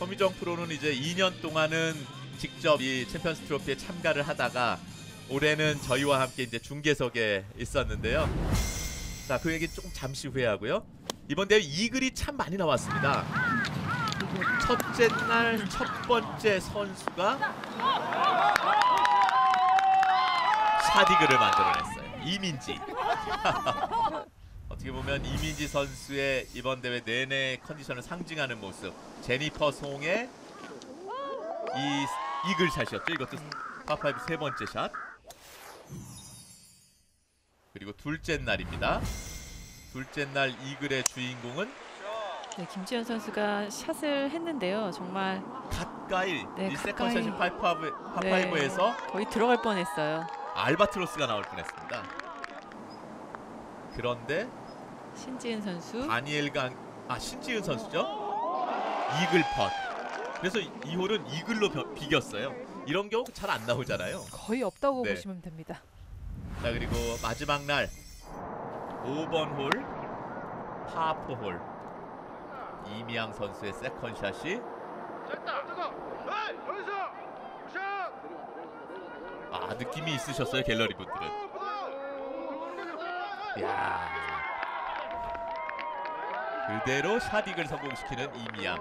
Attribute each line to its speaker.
Speaker 1: 허미정 프로는 이제 2년 동안은 직접 이 챔피언스 트로피에 참가를 하다가 올해는 저희와 함께 이제 중계석에 있었는데요. 자, 그 얘기 조금 잠시 후에 하고요. 이번 대회 이글이 참 많이 나왔습니다. 첫째 날 첫 번째 선수가 샤디글을 만들어냈어요. 이민지. 어떻게 보면 이민지 선수의 이번 대회 내내 컨디션을 상징하는 모습. 제니퍼 송의 이 이글 샷이었죠. 이것도 파파이브 세 번째 샷. 그리고 둘째 날입니다. 둘째 날 이글의 주인공은
Speaker 2: 네, 김지현 선수가 샷을 했는데요. 정말
Speaker 1: 가까이
Speaker 2: 네.
Speaker 1: 세컨샷이 파이브
Speaker 2: 네,
Speaker 1: 파파이브에서
Speaker 2: 거의 들어갈 뻔했어요.
Speaker 1: 알바트로스가 나올 뻔했습니다. 그런데
Speaker 2: 신지은 선수.
Speaker 1: 다니엘 강 아 신지은 선수죠? 이글 펫. 그래서 이- 이 홀은 이글로 벼- 비겼어요. 이런 경우 잘 안 나오잖아요.
Speaker 3: 거의 없다고
Speaker 1: 네.
Speaker 3: 보시면 됩니다.
Speaker 1: 자 그리고 마지막 날 5번 홀 파포 홀 이미양 선수의 세컨샷이 아 느낌이 있으셨어요 갤러리 분들은 야 그대로 샷익을 성공시키는 이미양